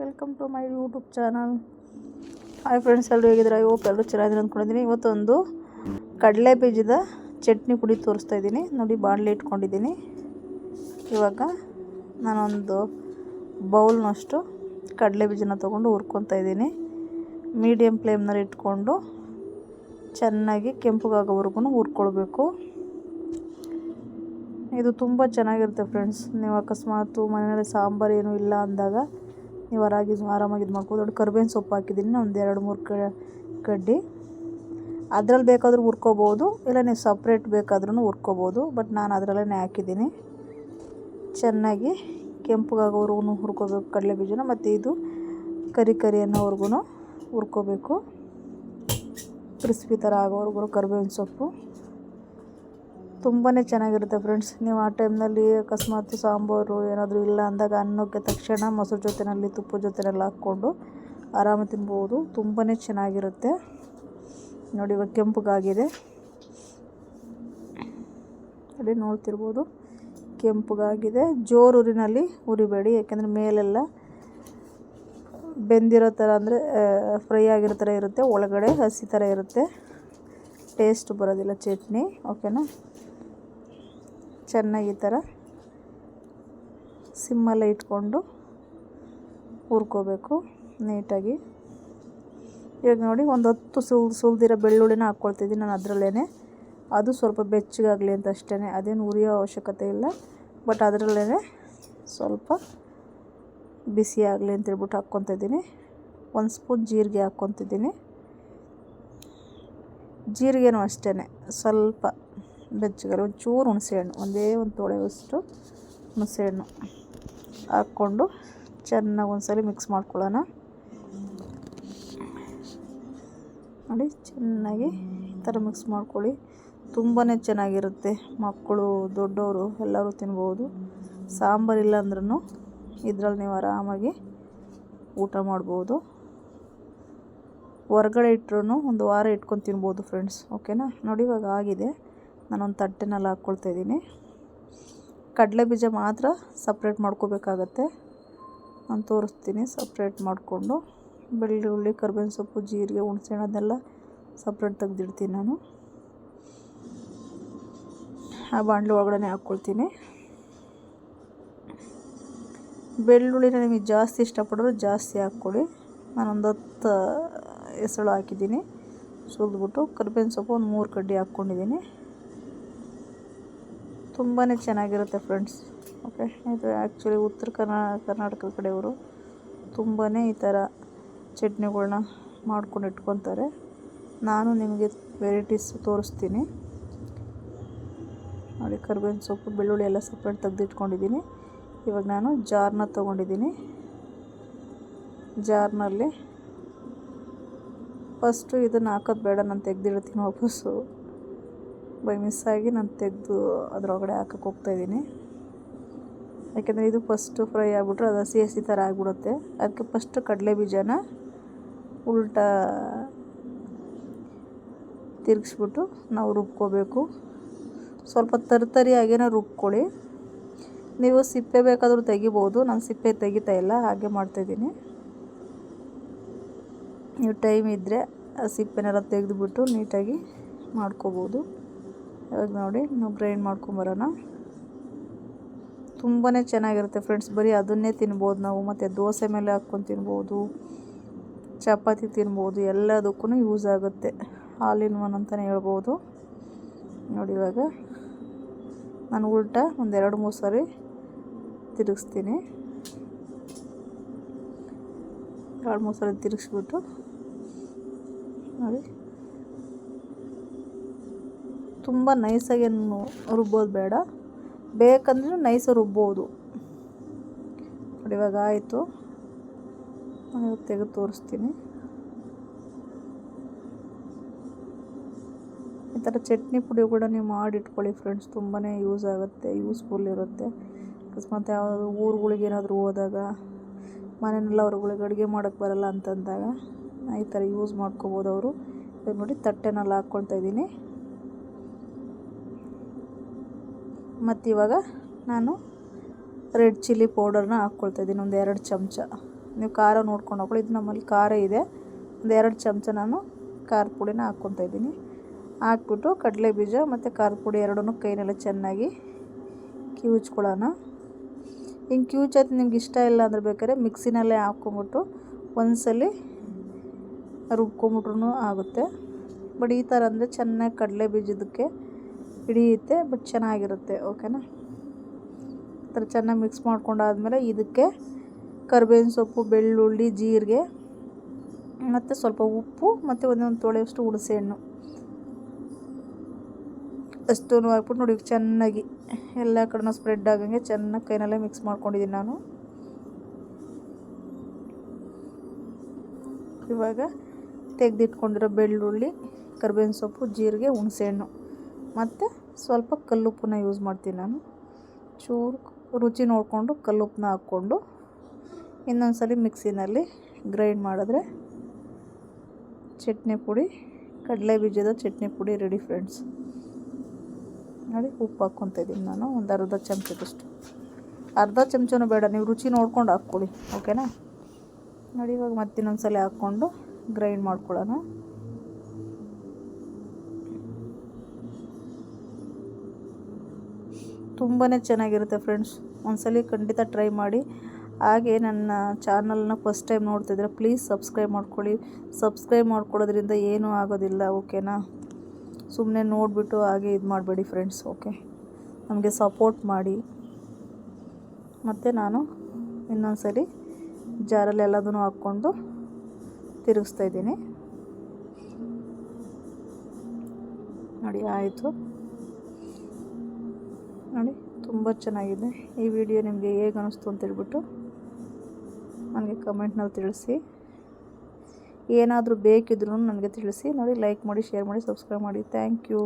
Welcome to my YouTube channel hi friends ಎಲ್ಲರೂ ಹೇಗಿದ್ದಾರೆ? Hope ಎಲ್ಲರೂ ಚೆನ್ನಾಗಿದ್ರೆ ಅಂದ್ಕೊಂಡಿದ್ದೀನಿ ಇವತ್ತೊಂದು ಕಡಲೆ ಬೀಜದ ಚಟ್ನಿ ಪುಡಿ ತೋರಿಸ್ತಾ ಇದ್ದೀನಿ. ನೋಡಿ, ಬಾಣಲೆ ಇಟ್ಕೊಂಡಿದ್ದೀನಿ. ಇವಾಗ ನಾನೊಂದು ಬೌಲ್ನಷ್ಟು ಕಡಲೆ ಬೀಜನ ತೊಗೊಂಡು ಹುರ್ಕೊತಾ ಇದ್ದೀನಿ. ಮೀಡಿಯಮ್ ಫ್ಲೇಮ್ನಲ್ಲಿ ಇಟ್ಕೊಂಡು ಚೆನ್ನಾಗಿ ಕೆಂಪುಗಾಗೋವರೆಗೂ ಹುರ್ಕೊಳ್ಬೇಕು. ಇದು ತುಂಬ ಚೆನ್ನಾಗಿರುತ್ತೆ ಫ್ರೆಂಡ್ಸ್ ನೀವು ಅಕಸ್ಮಾತು ಮನೆಯಲ್ಲಿ ಸಾಂಬಾರು ಏನೂ ಇಲ್ಲ ಅಂದಾಗ ನೀವು ಆರಾಗಿ ಆರಾಮಾಗಿ ಇದು ಮಾಡ್ಬೋದು ದೊಡ್ಡ ಕರ್ಬೇವಿನ ಸೊಪ್ಪು ಹಾಕಿದ್ದೀನಿ. ಒಂದು ಎರಡು, ಮೂರು ಕಡ್ಡಿ. ಅದ್ರಲ್ಲಿ ಬೇಕಾದರೂ ಹುರ್ಕೋಬೋದು. ಇಲ್ಲ ನೀವು ಸಪ್ರೇಟ್ ಬೇಕಾದ್ರೂ ಹುರ್ಕೋಬೋದು. ಬಟ್ ನಾನು ಅದರಲ್ಲೇ ಹಾಕಿದ್ದೀನಿ. ಚೆನ್ನಾಗಿ ಕೆಂಪುಗಾಗೋವರೆಗೂ ಹುರ್ಕೋಬೇಕು. ಕಡಲೆ ಬೀಜನ ಮತ್ತು ಇದು ಕರಿ ಕರಿ ಅನ್ನೋವ್ರಿಗೂ ಹುರ್ಕೋಬೇಕು. ಕ್ರಿಸ್ಪಿ ಥರ ಆಗೋವರೆಗೂ ಕರ್ಬೇವಿನ ಸೊಪ್ಪು. ತುಂಬಾ ಚೆನ್ನಾಗಿರುತ್ತೆ ಫ್ರೆಂಡ್ಸ್ ನೀವು ಆ ಟೈಮ್ನಲ್ಲಿ ಅಕಸ್ಮಾತ್ ಸಾಂಬಾರು ಏನಾದರೂ ಇಲ್ಲ ಅಂದಾಗ ಅನ್ನೋಕ್ಕೆ ತಕ್ಷಣ ಮೊಸರು ಜೊತೆಯಲ್ಲಿ ತುಪ್ಪ ಜೊತೆಯಲ್ಲಿ ಹಾಕ್ಕೊಂಡು ಆರಾಮ ತಿನ್ಬೋದು. ತುಂಬಾ ಚೆನ್ನಾಗಿರುತ್ತೆ. ನೋಡಿ ಇವಾಗ ಕೆಂಪುಗಾಗಿದೆ. ನೋಡಿ ನೋಡ್ತಿರ್ಬೋದು. ಕೆಂಪುಗಾಗಿದೆ. ಜೋರು ಊರಿನಲ್ಲಿ ಉರಿಬೇಡಿ, ಯಾಕೆಂದರೆ ಮೇಲೆಲ್ಲ ಬೆಂದಿರೋ ಥರ ಅಂದರೆ ಫ್ರೈ ಆಗಿರೋ ಥರ ಇರುತ್ತೆ. ಒಳಗಡೆ ಹಸಿ ಥರ ಇರುತ್ತೆ. ಟೇಸ್ಟ್ ಬರೋದಿಲ್ಲ ಚಟ್ನಿ ಓಕೆನಾ ಚೆನ್ನಾಗಿ ಈ ಥರ ಸಿಮ್ಮಲ್ಲ ಇಟ್ಕೊಂಡು ಹುರ್ಕೋಬೇಕು ನೀಟಾಗಿ. ಇವಾಗ ನೋಡಿ ಒಂದು ಹೊತ್ತು ಸುಲ್ ಸುಲ್ದಿರೋ ಬೆಳ್ಳುಳ್ಳಿನ ಹಾಕ್ಕೊಳ್ತಿದ್ದೀನಿ ನಾನು ಅದರಲ್ಲೇ ಅದು ಸ್ವಲ್ಪ ಬೆಚ್ಚಗಾಗಲಿ ಅಂತ ಅಷ್ಟೇ ಅದೇನು ಉರಿಯೋ ಅವಶ್ಯಕತೆ ಇಲ್ಲ. ಬಟ್ ಅದರಲ್ಲೇ ಸ್ವಲ್ಪ ಬಿಸಿ ಆಗಲಿ ಅಂತ ಹೇಳ್ಬಿಟ್ಟು ಹಾಕ್ಕೊತಿದ್ದೀನಿ ಒಂದು ಸ್ಪೂನ್ ಜೀರಿಗೆ ಹಾಕ್ಕೊತಿದ್ದೀನಿ ಜೀರಿಗೆನೂ ಅಷ್ಟೇ ಸ್ವಲ್ಪ ಬೆಚ್ಚಗರ, ಒಂಚೂರು ಹುಣಸೆಹಣ್ಣು, ಒಂದೇ ಒಂದು ತೊಳೆವಷ್ಟು ಹುಣಸೆ ಹಣ್ಣು ಹಾಕ್ಕೊಂಡು ಚೆನ್ನಾಗಿ ಒಂದ್ಸಲ ಮಿಕ್ಸ್ ಮಾಡ್ಕೊಳ್ಳೋಣ. ನೋಡಿ, ಚೆನ್ನಾಗಿ ಈ ಥರ ಮಿಕ್ಸ್ ಮಾಡ್ಕೊಳ್ಳಿ. ತುಂಬಾ ಚೆನ್ನಾಗಿರುತ್ತೆ. ಮಕ್ಕಳು, ದೊಡ್ಡವರು ಎಲ್ಲರೂ ತಿನ್ಬೋದು. ಸಾಂಬಾರಿಲ್ಲ ಅಂದ್ರೂ ಇದರಲ್ಲಿ ನೀವು ಆರಾಮಾಗಿ ಊಟ ಮಾಡ್ಬೋದು. ಹೊರ್ಗಡೆ ಇಟ್ಟರು ಒಂದು ವಾರ ಇಟ್ಕೊಂಡು ತಿನ್ಬೋದು ಫ್ರೆಂಡ್ಸ್ ಓಕೆನಾ ನೋಡಿ ಇವಾಗ ಆಗಿದೆ. ನಾನೊಂದು ತಟ್ಟೆನಲ್ಲಿ ಹಾಕ್ಕೊಳ್ತಾ ಇದ್ದೀನಿ. ಕಡಲೆ ಬೀಜ ಮಾತ್ರ ಸಪ್ರೇಟ್ ಮಾಡ್ಕೋಬೇಕಾಗತ್ತೆ. ನಾನು ತೋರಿಸ್ತೀನಿ ಸಪ್ರೇಟ್ ಮಾಡಿಕೊಂಡು. ಬೆಳ್ಳುಳ್ಳಿ, ಕರ್ಬೇವಿನ ಸೊಪ್ಪು, ಜೀರಿಗೆ ಹುಣಸೆ ಅದನ್ನೆಲ್ಲ ಸಪ್ರೇಟ್ ತೆಗೆದಿಡ್ತೀನಿ ನಾನು. ಆ ಬಾಣಲೆ ಒಳಗಡೆ ಹಾಕ್ಕೊಳ್ತೀನಿ. ಬೆಳ್ಳುಳ್ಳಿನ ನಿಮಗೆ ಜಾಸ್ತಿ ಇಷ್ಟಪಡೋರು ಜಾಸ್ತಿ ಹಾಕ್ಕೊಳ್ಳಿ. ನಾನೊಂದು ಹತ್ತು ಹೆಸಳು ಹಾಕಿದ್ದೀನಿ. ಸುಲಿದ್ಬಿಟ್ಟು ಕರ್ಬೇವಿನ ಸೊಪ್ಪು ಒಂದು ಮೂರು ಕಡ್ಡಿ ಹಾಕ್ಕೊಂಡಿದ್ದೀನಿ. ತುಂಬಾ ಚೆನ್ನಾಗಿರುತ್ತೆ ಫ್ರೆಂಡ್ಸ್ ಓಕೆ ಇದು ಆ್ಯಕ್ಚುಲಿ ಉತ್ತರ ಕರ್ನಾ, ಕರ್ನಾಟಕದ ಕಡೆಯವರು ತುಂಬಾ ಈ ಥರ ಚಟ್ನಿಗಳನ್ನ ಮಾಡ್ಕೊಂಡು ಇಟ್ಕೊತಾರೆ. ನಾನು ನಿಮಗೆ ವೆರೈಟೀಸ್ ತೋರಿಸ್ತೀನಿ. ನೋಡಿ, ಕರ್ಬೇವಿನ ಸೊಪ್ಪು, ಬೆಳ್ಳುಳ್ಳಿ ಎಲ್ಲ ಸಪ್ರೇಟ್ ತೆಗೆದಿಟ್ಕೊಂಡಿದ್ದೀನಿ. ಇವಾಗ ನಾನು ಜಾರ್ನ ತೊಗೊಂಡಿದ್ದೀನಿ. ಜಾರ್ನಲ್ಲಿ ಫಸ್ಟು ಇದನ್ನು ಹಾಕೋದು ಬೇಡ, ನಾನು ತೆಗೆದಿಡ್ತೀನಿ ವಾಪಸ್ಸು. ಬೈ ಮಿಸ್ಸಾಗಿ ನಾನು ತೆಗೆದು ಅದರೊಳಗಡೆ ಹಾಕಕ್ಕೆ ಹೋಗ್ತಾಯಿದ್ದೀನಿ ಯಾಕೆಂದರೆ ಇದು ಫಸ್ಟು ಫ್ರೈ ಆಗಿಬಿಟ್ರೆ ಅದು ಹಸಿ ಹಸಿ ಥರ ಆಗಿಬಿಡುತ್ತೆ. ಅದಕ್ಕೆ ಫಸ್ಟು ಕಡಲೆ ಬೀಜನ ಉಲ್ಟಾ ತಿರುಗಿಸ್ಬಿಟ್ಟು ನಾವು ರುಬ್ಕೋಬೇಕು. ಸ್ವಲ್ಪ ತರಿತರಿಯಾಗೇ ರುಬ್ಕೊಳ್ಳಿ. ನೀವು ಸಿಪ್ಪೆ ಬೇಕಾದರೂ ತೆಗಿಬೋದು. ನಾನು ಸಿಪ್ಪೆ ತೆಗಿತಾ ಇಲ್ಲ, ಹಾಗೆ ಮಾಡ್ತಾಯಿದ್ದೀನಿ ನೀವು ಟೈಮ್ ಇದ್ದರೆ ಆ ಸಿಪ್ಪೆನೆಲ್ಲ ತೆಗೆದುಬಿಟ್ಟು ನೀಟಾಗಿ ಮಾಡ್ಕೋಬೋದು. ಇವಾಗ ನೋಡಿ ನಾವು ಗ್ರೈಂಡ್ ಮಾಡ್ಕೊಂಬರೋಣ ತುಂಬಾ ಚೆನ್ನಾಗಿರುತ್ತೆ ಫ್ರೆಂಡ್ಸ್ ಬರೀ ಅದನ್ನೇ ತಿನ್ಬೋದು ನಾವು. ಮತ್ತು ದೋಸೆ ಮೇಲೆ ಹಾಕ್ಕೊಂಡು ತಿನ್ಬೋದು, ಚಪಾತಿ ತಿನ್ಬೋದು, ಎಲ್ಲದಕ್ಕೂ ಯೂಸ್ ಆಗುತ್ತೆ. ಆಲ್ ಇನ್ ಒನ್ ಅಂತಲೇ ಹೇಳ್ಬೋದು. ನೋಡಿ ಇವಾಗ ನಾನು ಉಲ್ಟಾ ಒಂದೆರಡು, ಮೂರು ಸಾರಿ ತಿರುಗಿಸ್ತೀನಿ. ಎರಡು, ಮೂರು ಸಲ ತಿರುಗಿಸ್ಬಿಟ್ಟು ನೋಡಿ. ತುಂಬ ನೈಸಾಗಿ ರುಬ್ಬೋದು ಬೇಡ. ಬೇಕಂದ್ರೆ ನೈಸ್ ರುಬ್ಬೋದು. ನೋಡಿ, ಇವಾಗ ಆಯಿತು. ಇವಾಗ ತೆಗೆದು ತೋರಿಸ್ತೀನಿ. ಈ ಥರ ಚಟ್ನಿ ಪುಡಿ ಕೂಡ ನೀವು ಮಾಡಿಟ್ಕೊಳ್ಳಿ ಫ್ರೆಂಡ್ಸ್ ತುಂಬಾ ಯೂಸ್ ಆಗುತ್ತೆ ಯೂಸ್ಫುಲ್ ಇರುತ್ತೆ. ಅಕಸ್ಮಾತ್ ಯಾವುದಾದ್ರು ಊರುಗಳಿಗೆ ಏನಾದರೂ ಹೋದಾಗ ಮನೆಯಲ್ಲ ಅವ್ರುಗಳಿಗೆ ಅಡುಗೆ ಮಾಡೋಕ್ಕೆ ಬರಲ್ಲ ಅಂತಂದಾಗ, ಈ ಥರ ಯೂಸ್ ಮಾಡ್ಕೋಬೋದು ಅವರು. ನೋಡಿ, ತಟ್ಟೆನಲ್ಲಿ ಹಾಕ್ಕೊಳ್ತಾ ಇದ್ದೀನಿ. ಮತ್ತು ಇವಾಗ ನಾನು ರೆಡ್ ಚಿಲ್ಲಿ ಪೌಡರ್ನ ಹಾಕ್ಕೊಳ್ತಾ ಇದ್ದೀನಿ, ಒಂದು ಎರಡು ಚಮಚ. ನೀವು ಖಾರ ನೋಡ್ಕೊಂಡು ಹಾಕೊಳ್ಳಿ, ಇದು ನಮ್ಮಲ್ಲಿ ಖಾರ ಇದೆ. ಒಂದು ಎರಡು ಚಮಚ ನಾನು ಖಾರದ ಪುಡಿನ ಹಾಕ್ಕೊತಾ ಇದ್ದೀನಿ. ಹಾಕ್ಬಿಟ್ಟು ಕಡಲೆ ಬೀಜ ಮತ್ತು ಖಾರದ ಪುಡಿ ಎರಡೂ ಕೈನೆಲ್ಲ ಚೆನ್ನಾಗಿ ಕಿವುಚ್ಕೊಳ್ಳೋಣ. ಹಿಂಗೆ ಕಿವುಚೋದು ನಿಮ್ಗೆ ಇಷ್ಟ ಇಲ್ಲ ಅಂದ್ರೆ ಬೇಕಾದ್ರೆ ಮಿಕ್ಸಿನಲ್ಲೇ ಹಾಕ್ಕೊಂಬಿಟ್ಟು ಒಂದ್ಸಲಿ ರುಬ್ಕೊಂಬಿಟ್ರು ಆಗುತ್ತೆ. ಬಟ್ ಈ ಥರ ಅಂದರೆ ಚೆನ್ನಾಗಿ ಕಡಲೆ ಬೀಜದಕ್ಕೆ ಹಿಡಿಯುತ್ತೆ ಬಟ್ ಚೆನ್ನಾಗಿರುತ್ತೆ ಓಕೆನಾ ಈ ಥರ ಚೆನ್ನಾಗಿ ಮಿಕ್ಸ್ ಮಾಡ್ಕೊಂಡಾದ್ಮೇಲೆ ಇದಕ್ಕೆ ಕರ್ಬೇವಿನ ಸೊಪ್ಪು, ಬೆಳ್ಳುಳ್ಳಿ, ಜೀರಿಗೆ, ಮತ್ತು ಸ್ವಲ್ಪ ಉಪ್ಪು, ಮತ್ತು ಒಂದೊಂದು ತೊಳೆಯಷ್ಟು ಹುಣಸೆಹಣ್ಣು. ಅಷ್ಟೂ ಹಾಕ್ಬಿಟ್ಟು ನೋಡಿ, ಚೆನ್ನಾಗಿ ಎಲ್ಲ ಕಡೆನೂ ಸ್ಪ್ರೆಡ್ ಆಗಂಗೆ ಚೆನ್ನಾಗಿ ಕೈನಲ್ಲೇ ಮಿಕ್ಸ್ ಮಾಡ್ಕೊಂಡಿದ್ದೀನಿ ನಾನು. ಇವಾಗ ತೆಗೆದಿಟ್ಕೊಂಡಿರೋ ಬೆಳ್ಳುಳ್ಳಿ, ಕರ್ಬೇವಿನ ಸೊಪ್ಪು, ಜೀರಿಗೆ, ಹುಣಸೆಹಣ್ಣು. ಮತ್ತು ಸ್ವಲ್ಪ ಕಲ್ಲುಪ್ಪನ್ನ ಯೂಸ್ ಮಾಡ್ತೀನಿ ನಾನು. ಚೂರು ರುಚಿ ನೋಡಿಕೊಂಡು ಕಲ್ಲುಪ್ಪನ್ನ ಹಾಕ್ಕೊಂಡು ಇನ್ನೊಂದು ಸಲ ಮಿಕ್ಸಿನಲ್ಲಿ ಗ್ರೈಂಡ್ ಮಾಡಿದ್ರೆ ಚಟ್ನಿ ಪುಡಿ, ಕಡಲೆ ಬೀಜದ ಚಟ್ನಿ ಪುಡಿ ರೆಡಿ ಫ್ರೆಂಡ್ಸ್. ನೋಡಿ, ಉಪ್ಪು ಹಾಕ್ಕೊತ ಇದ್ದೀನಿ ನಾನು, ಒಂದು ಅರ್ಧ ಚಮಚದಷ್ಟು. ಅರ್ಧ ಚಮಚನೂ ಬೇಡ, ನೀವು ರುಚಿ ನೋಡ್ಕೊಂಡು ಹಾಕ್ಕೊಳ್ಳಿ, ಓಕೆನಾ? ನೋಡಿ, ಇವಾಗ ಮತ್ತಿನ್ನೊಂದು ಸಲ ಹಾಕ್ಕೊಂಡು ಗ್ರೈಂಡ್ ಮಾಡ್ಕೊಳ್ಳೋಣ. ತುಂಬಾ ಚೆನ್ನಾಗಿರುತ್ತೆ ಫ್ರೆಂಡ್ಸ್. ಒಂದ್ಸಲಿ ಖಂಡಿತ ಟ್ರೈ ಮಾಡಿ. ಹಾಗೆ ನನ್ನ ಚಾನಲ್ನ ಫಸ್ಟ್ ಟೈಮ್ ನೋಡ್ತಿದ್ರೆ ಪ್ಲೀಸ್ ಸಬ್ಸ್ಕ್ರೈಬ್ ಮಾಡ್ಕೊಳ್ಳಿ. ಸಬ್ಸ್ಕ್ರೈಬ್ ಮಾಡ್ಕೊಳ್ಳೋದ್ರಿಂದ ಏನೂ ಆಗೋದಿಲ್ಲ ಓಕೆನಾ ಸುಮ್ಮನೆ ನೋಡಿಬಿಟ್ಟು ಹಾಗೆ ಇದು ಮಾಡಬೇಡಿ ಫ್ರೆಂಡ್ಸ್ ಓಕೆ ನಮಗೆ ಸಪೋರ್ಟ್ ಮಾಡಿ. ಮತ್ತು ನಾನು ಇನ್ನೊಂದು ಸರಿ ಜಾರಲ್ಲಿ ಎಲ್ಲದನ್ನು ಹಾಕ್ಕೊಂಡು ತಿರುಗಿಸ್ತಾ ಇದ್ದೀನಿ. ನೋಡಿ, ಆಯಿತು. ನೋಡಿ, ತುಂಬ ಚೆನ್ನಾಗಿದೆ. ಈ ವಿಡಿಯೋ ನಿಮಗೆ ಹೇಗೆ ಅನ್ನಿಸ್ತು ಅಂತೇಳ್ಬಿಟ್ಟು ನನಗೆ ಕಮೆಂಟ್ನಲ್ಲಿ ತಿಳಿಸಿ. ಏನಾದರೂ ಬೇಕಿದ್ರೂ ನನಗೆ ತಿಳಿಸಿ. ನೋಡಿ ಲೈಕ್ ಮಾಡಿ ಶೇರ್ ಮಾಡಿ ಸಬ್ಸ್ಕ್ರೈಬ್ ಮಾಡಿ. Thank you